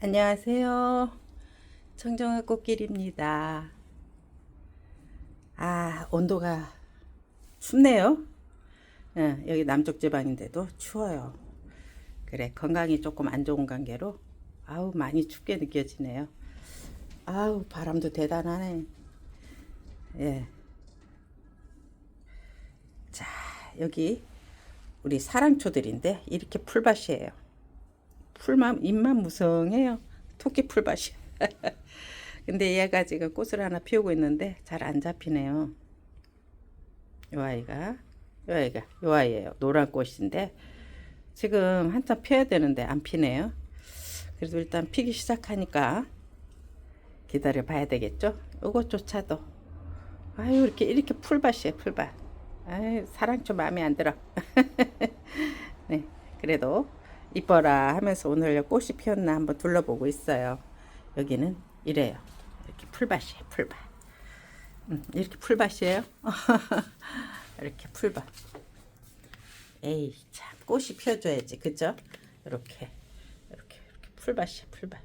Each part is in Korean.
안녕하세요. 청정화 꽃길입니다. 아, 온도가 춥네요. 예, 여기 남쪽 지방인데도 추워요. 그래, 건강이 조금 안 좋은 관계로 아우, 많이 춥게 느껴지네요. 아우, 바람도 대단하네. 예. 자, 여기 우리 사랑초들인데 이렇게 풀밭이에요. 풀만 잎만 무성해요. 토끼 풀밭이. 근데 얘가 지금 꽃을 하나 피우고 있는데 잘 안 잡히네요. 요 아이가 요 아이가 요 아이예요. 노란 꽃인데 지금 한참 피어야 되는데 안 피네요. 그래도 일단 피기 시작하니까 기다려 봐야 되겠죠? 요것조차도 아유 이렇게 이렇게 풀밭이에요 풀밭. 아유 사랑 초 마음에 안 들어. 네 그래도 이뻐라 하면서 오늘 꽃이 피었나 한번 둘러보고 있어요. 여기는 이래요. 이렇게 풀밭이에요, 풀밭. 음, 이렇게 풀밭이에요. 이렇게 풀밭. 에이, 참, 꽃이 피어줘야지, 그죠? 이렇게, 이렇게, 이렇게 풀밭이야, 풀밭.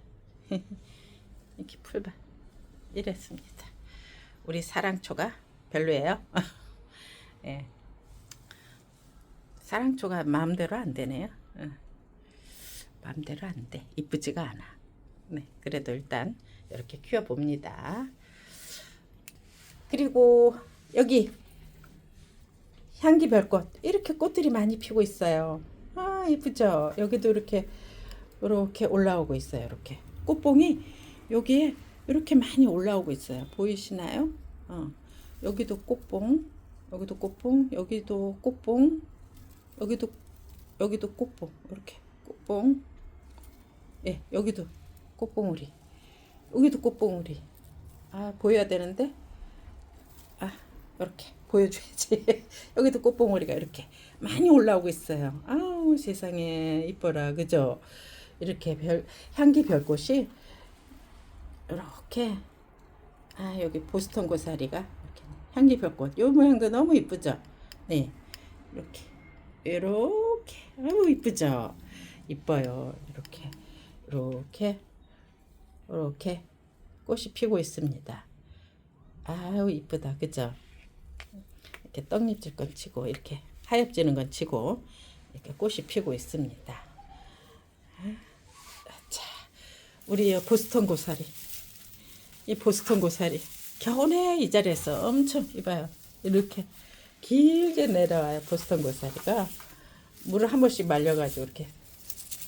이렇게 풀밭. 이랬습니다. 우리 사랑초가 별로예요. 예. 사랑초가 마음대로 안 되네요. 응. 마음대로 안 돼. 이쁘지가 않아. 네, 그래도 일단 이렇게 키워 봅니다. 그리고 여기 향기별꽃 이렇게 꽃들이 많이 피고 있어요. 아 이쁘죠? 여기도 이렇게 이렇게 올라오고 있어요. 이렇게 꽃봉이 여기에 이렇게 많이 올라오고 있어요. 보이시나요? 어, 여기도 꽃봉, 여기도 꽃봉, 여기도 꽃봉, 여기도 여기도 꽃봉 이렇게 꽃봉 예, 여기도 꽃봉우리. 여기도 꽃봉우리. 아, 보여야 되는데. 아, 이렇게 보여줘야지. 여기도 꽃봉우리가 이렇게 많이 올라오고 있어요. 아우, 세상에 이뻐라. 그죠? 이렇게 별, 향기 별꽃이 이렇게 아, 여기 보스턴 고사리가 이렇게 향기 별꽃. 요 모양도 너무 이쁘죠? 네. 이렇게 이렇게 아우 이쁘죠? 이뻐요. 이렇게 이렇게 이렇게 꽃이 피고 있습니다. 아유 이쁘다 그죠? 이렇게 떡잎질 건 치고 이렇게 하엽지는 건 치고 이렇게 꽃이 피고 있습니다. 자, 우리 보스턴 고사리 이 보스턴 고사리 겨우내 이 자리에서 엄청 이봐요 이렇게 길게 내려와요 보스턴 고사리가 물을 한 번씩 말려가지고 이렇게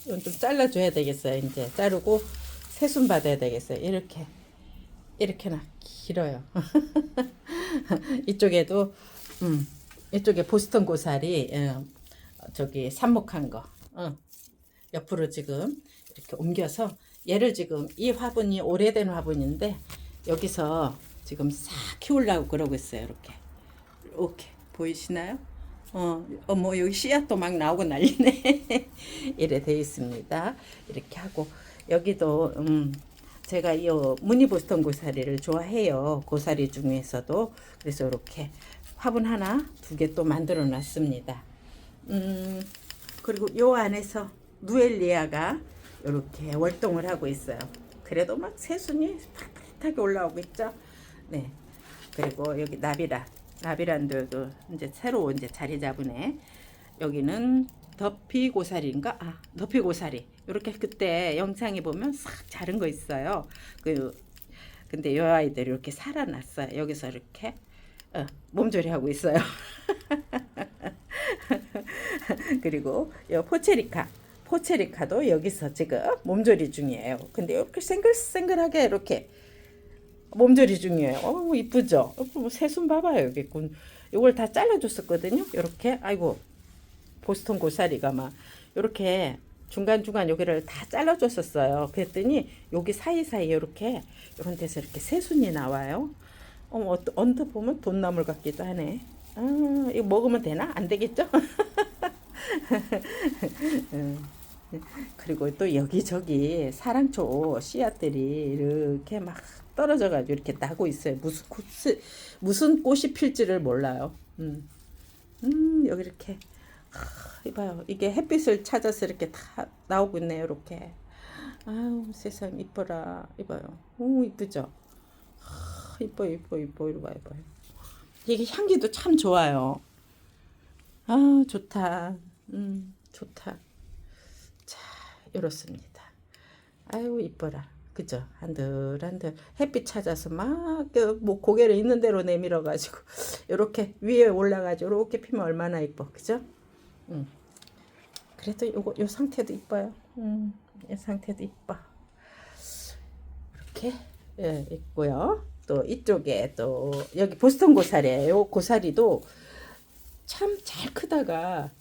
이건 좀 잘라줘야 되겠어요. 이제 자르고 새순 받아야 되겠어요. 이렇게 이렇게나 길어요. 이쪽에도 음 이쪽에 보스턴 고사리 음, 저기 삽목한 거 음, 옆으로 지금 이렇게 옮겨서 얘를 지금 이 화분이 오래된 화분인데 여기서 지금 싹 키우려고 그러고 있어요. 이렇게 이렇게 보이시나요? 어, 어, 뭐, 여기 씨앗도 막 나오고 난리네. 이래 돼 있습니다. 이렇게 하고, 여기도, 음, 제가 이 무늬 보스턴 고사리를 좋아해요. 고사리 중에서도. 그래서 이렇게 화분 하나, 두 개 또 만들어 놨습니다. 음, 그리고 요 안에서 누엘리아가 이렇게 월동을 하고 있어요. 그래도 막 새순이 파릇파릇하게 올라오고 있죠. 네. 그리고 여기 나비라. 라비란드도 이제 새로 이제 자리 잡으네. 여기는 더피 고사리인가? 아, 더피 고사리. 이렇게 그때 영상에 보면 싹 자른 거 있어요. 그 근데 요 아이들이 이렇게 살아났어요. 여기서 이렇게 어, 몸조리 하고 있어요. 그리고 요 포체리카. 포체리카도 여기서 지금 몸조리 중이에요. 근데 이렇게 생글생글하게 이렇게 몸조리 중이에요. 어, 이쁘죠? 어, 새순 봐봐요. 여기 이걸 다 잘라줬었거든요. 이렇게. 아이고, 보스턴 고사리가 막, 이렇게 중간중간 여기를 다 잘라줬었어요. 그랬더니 여기 사이사이 이렇게, 이런 데서 이렇게 새순이 나와요. 어머, 언뜻 보면 돈나물 같기도 하네. 아, 이거 먹으면 되나? 안 되겠죠? 그리고 또 여기저기 사랑초 씨앗들이 이렇게 막 떨어져 가지고 이렇게 나고 있어요. 무슨 꽃 무슨 꽃이 필지를 몰라요. 음, 음 여기 이렇게. 하, 이봐요. 이게 햇빛을 찾아서 이렇게 다 나오고 있네요. 이렇게. 아우 세상 이뻐라. 이봐요. 오 이쁘죠? 아, 이뻐 이뻐 이뻐. 이리 봐 이뻐요. 이게 향기도 참 좋아요. 아 좋다. 음 좋다. 자 이렇습니다. 아유 이뻐라. 그죠? 한들한들. 햇빛 찾아서 막 뭐 고개를 있는 대로 내밀어 가지고 이렇게 위에 올라가지고 이렇게 피면 얼마나 이뻐. 그죠? 음. 그래도 요거 요 상태도 이뻐요. 음, 이 상태도 이뻐. 이렇게 예, 있고요. 또 이쪽에 또 여기 보스턴 고사리예요 고사리도 참 잘 크다가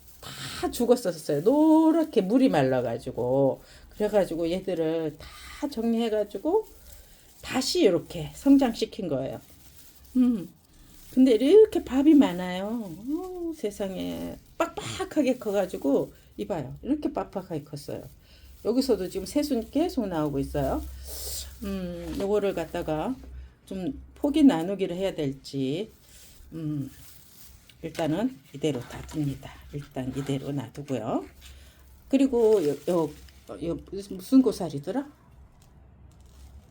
다 죽었었어요. 노랗게 물이 말라가지고 그래가지고 얘들을 다 정리해가지고 다시 이렇게 성장시킨 거예요. 음. 근데 이렇게 밥이 많아요. 어, 세상에 빡빡하게 커가지고 이봐요. 이렇게 빡빡하게 컸어요. 여기서도 지금 새순이 계속 나오고 있어요. 음, 요거를 갖다가 좀 포기 나누기를 해야 될지 음, 일단은 이대로 놔둡니다. 일단 이대로 놔두고요. 그리고 요, 요, 요 무슨 고사리더라?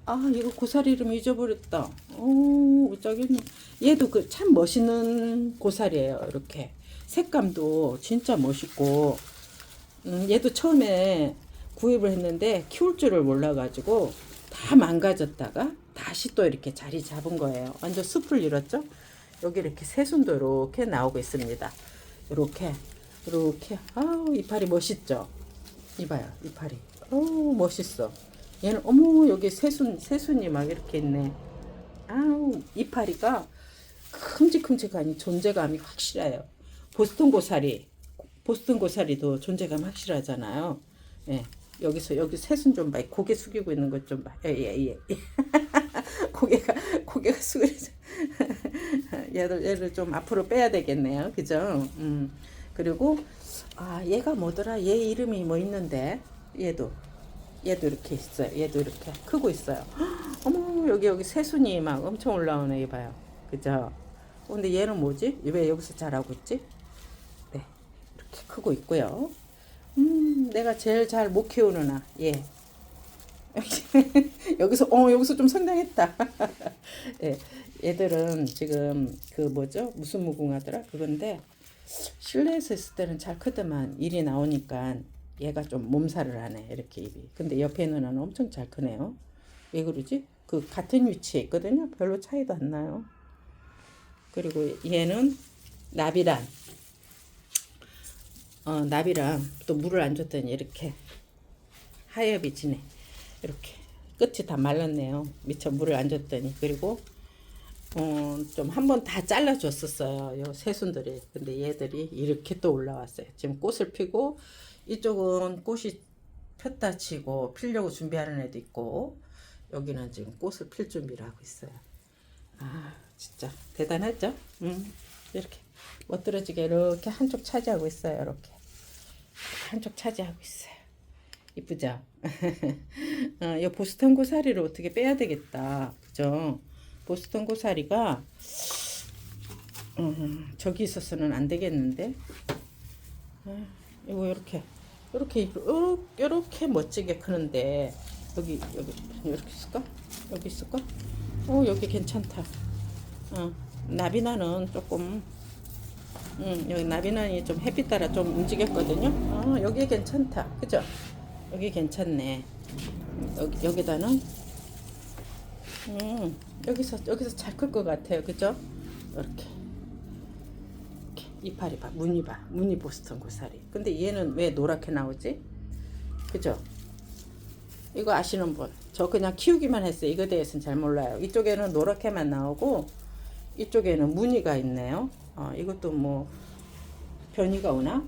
아 이거 고사리 이름 잊어버렸다. 오 저기는 얘도 그 참 멋있는 고사리예요. 이렇게 색감도 진짜 멋있고 음, 얘도 처음에 구입을 했는데 키울 줄을 몰라가지고 다 망가졌다가 다시 또 이렇게 자리 잡은 거예요. 완전 숲을 잃었죠? 여기 이렇게 새순도 이렇게 나오고 있습니다. 이렇게 이렇게 아우 이파리 멋있죠? 이봐요 이파리. 어우 멋있어. 얘는 어머 여기 새순 새순이 막 이렇게 있네. 아우 이파리가 큼직큼직하니 존재감이 확실해요. 보스턴 고사리 보스턴 고사리도 존재감 확실하잖아요. 예. 여기서 여기 새순 좀 봐. 고개 숙이고 있는 것 좀 봐. 예 예 예. 예. 고개가 고개가 숙여져. 얘를 얘를 좀 앞으로 빼야 되겠네요. 그죠? 음. 그리고 아 얘가 뭐더라? 얘 이름이 뭐 있는데 얘도 얘도 이렇게 있어요. 얘도 이렇게 크고 있어요. 어머 여기 여기 새순이 막 엄청 올라오네 이봐요. 그죠? 어, 근데 얘는 뭐지? 왜 여기서 자라고 있지? 네 이렇게 크고 있고요. 음 내가 제일 잘 못 키우는 아 예. 여기서 어 여기서 좀 성장했다. 예, 얘들은 지금 그 뭐죠 무슨 무궁화더라 그건데 실내에서 있을 때는 잘 크더만 일이 나오니까 얘가 좀 몸살을 하네 이렇게 입이. 근데 옆에 있는 애는 엄청 잘 크네요. 왜 그러지? 그 같은 위치에 있거든요. 별로 차이도 안 나요. 그리고 얘는 나비란. 어 나비랑 또 물을 안 줬더니 이렇게 하엽이 지네. 이렇게 끝이 다 말랐네요. 미처 물을 안 줬더니 그리고 어, 좀 한 번 다 잘라줬었어요. 요 새순들이. 근데 얘들이 이렇게 또 올라왔어요. 지금 꽃을 피고 이쪽은 꽃이 폈다 치고 피려고 준비하는 애도 있고 여기는 지금 꽃을 필 준비를 하고 있어요. 아 진짜 대단하죠? 음, 이렇게 멋들어지게 이렇게 한쪽 차지하고 있어요. 이렇게 한쪽 차지하고 있어요. 이쁘죠? 어, 이 보스턴 고사리를 어떻게 빼야 되겠다. 그죠? 보스턴 고사리가 음, 저기 있어서는 안 되겠는데. 아, 이거 이렇게 이렇게 이렇게 멋지게 크는데 여기 여기 이렇게 있을까? 여기 있을까? 어 여기 괜찮다. 어, 나비나는 조금 음, 여기 나비나이 좀 햇빛 따라 좀 움직였거든요. 어, 여기 괜찮다. 그죠? 여기 괜찮네. 여기, 여기다는 음, 여기서 여기서 잘 클 것 같아요. 그죠? 이렇게. 이렇게 이파리 봐. 무늬 봐. 무늬 보스턴 고사리. 근데 얘는 왜 노랗게 나오지? 그죠? 이거 아시는 분? 저 그냥 키우기만 했어요. 이거 대해서는 잘 몰라요. 이쪽에는 노랗게만 나오고 이쪽에는 무늬가 있네요. 어, 이것도 뭐 변이가 오나?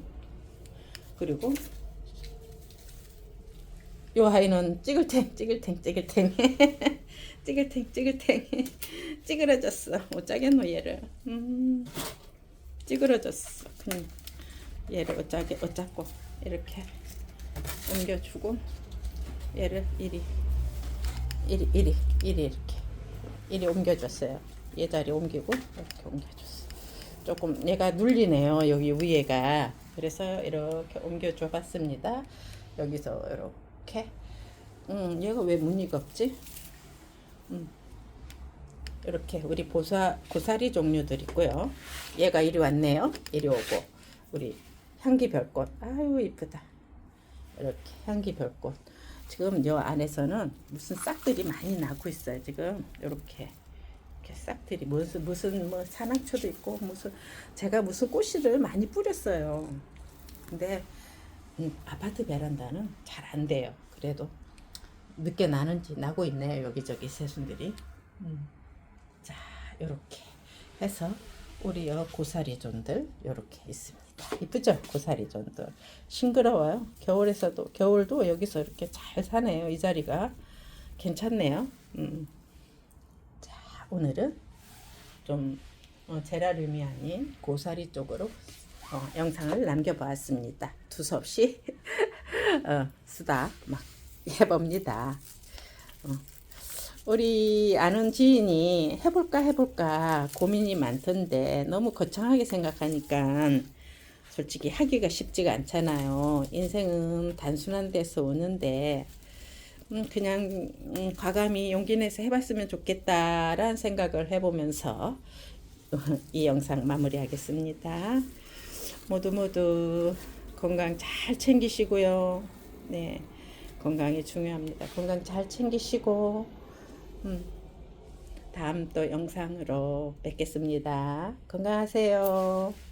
그리고 요 아이는 찌글탱 찌글탱 찌글탱. 찌글탱 찌글탱. 찌그러졌어. 어쩌겠노 얘를. 음. 찌그러졌어. 그냥 얘를 어쩌게 어쩌고 이렇게 옮겨주고 얘를 이리 이리 이리 이리 이렇게 이리 옮겨줬어요. 얘 자리 옮기고 이렇게 옮겨줬어. 조금 얘가 눌리네요 여기 위에가. 그래서 이렇게 옮겨줘 봤습니다. 여기서 이렇게 이렇게 음, 얘가 왜 무늬가 없지? 음. 이렇게 우리 보사 고사리 종류들 있고요. 얘가 이리 왔네요. 이리 오고 우리 향기 별꽃. 아유 이쁘다. 이렇게 향기 별꽃. 지금 요 안에서는 무슨 싹들이 많이 나고 있어요. 지금 이렇게 싹들이 무슨 무슨 뭐 산악초도 있고 무슨 제가 무슨 꽃씨를 많이 뿌렸어요. 근데 음, 아파트 베란다는 잘 안 돼요. 그래도 늦게 나는지 나고 있네요. 여기저기 새순들이. 음. 자, 요렇게 해서 우리 요 고사리 존들 요렇게 있습니다. 이쁘죠? 고사리 존들. 싱그러워요. 겨울에서도 겨울도 여기서 이렇게 잘 사네요. 이 자리가 괜찮네요. 음. 자, 오늘은 좀 어, 제라늄이 아닌 고사리 쪽으로 어, 영상을 남겨보았습니다. 두서없이 어, 수다 막 해봅니다. 어. 우리 아는 지인이 해볼까 해볼까 고민이 많던데 너무 거창하게 생각하니까 솔직히 하기가 쉽지가 않잖아요. 인생은 단순한 데서 오는데 음, 그냥 음, 과감히 용기 내서 해봤으면 좋겠다라는 생각을 해보면서 이 영상 마무리하겠습니다. 모두 모두 건강 잘 챙기시고요. 네, 건강이 중요합니다. 건강 잘 챙기시고 음, 다음 또 영상으로 뵙겠습니다. 건강하세요.